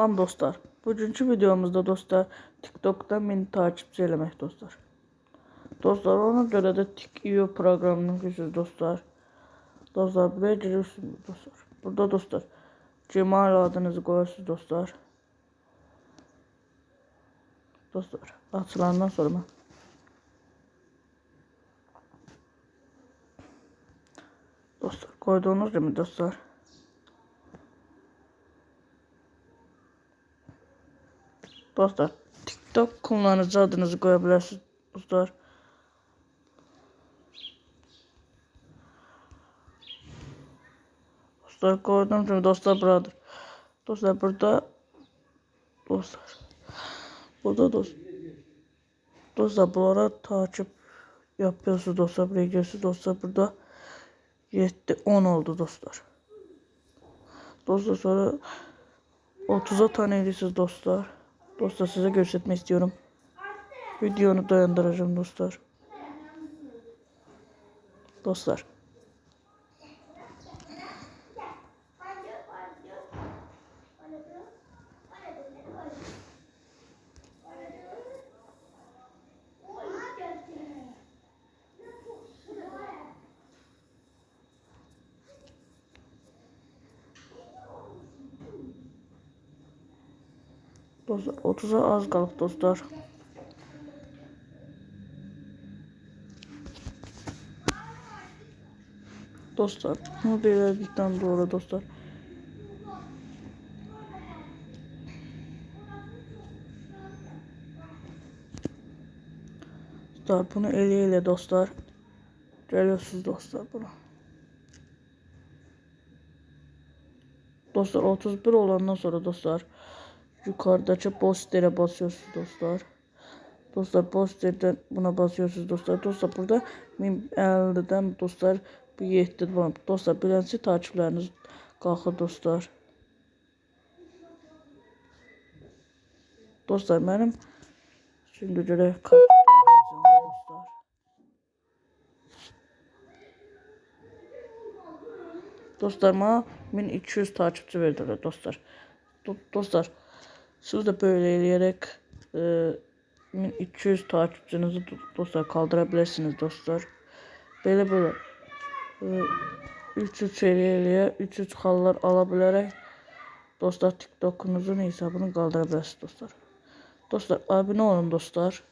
Tamam dostlar. Bugünkü videomuzda dostlar TikTok'ta beni takipçi eləmək dostlar. Dostlar ona göre de Tik.io programını görürsünüz dostlar. Dostlar buraya giriyorsunuz dostlar. Burada dostlar Cemal adınızı koyuyorsunuz dostlar. Dostlar açılandan sonra ben Dostlar koyduğunuz gibi dostlar. Dostlar TikTok kullanıcı adınızı koyabilirsiniz dostlar. Dostlar koydum şimdi dostlar buradır. Dostlar burada dostlar burada dost dostlar bunlara takip yapıyorsunuz dostlar buraya geliyorsunuz dostlar burada 7 10 oldu dostlar. Dostlar sonra 30'a tane ediyorsunuz dostlar. Dostlar size göstermek istiyorum. Videonu dayandıracağım dostlar. Dostlar. 30'a az kalıb dostlar. Dostlar bunu belirledikten sonra dostlar. Dostlar bunu eliyle dostlar. Geliyorsunuz dostlar buna. Dostlar 31 olandan sonra dostlar yukarıdaki postere basıyorsunuz dostlar. Dostlar posterden buna basıyorsunuz dostlar. Dostlar burada 1050'den dostlar bu 7 var. Dostlar birinci takipləriniz qalxır dostlar. Dostlar benim şimdi görək dostlar. Dostlar bana 1200 takipçi verdiler dostlar. Do dostlar siz de böyle eləyərək e, 1200 takipçinizi do- dostlar kaldırabilirsiniz dostlar. Belə belə e, 3-3 eləyə eləyə 3-3 xallar ala bilərək dostlar TikTokunuzun hesabını qaldıra bilərsiniz dostlar. Dostlar abunə olun dostlar.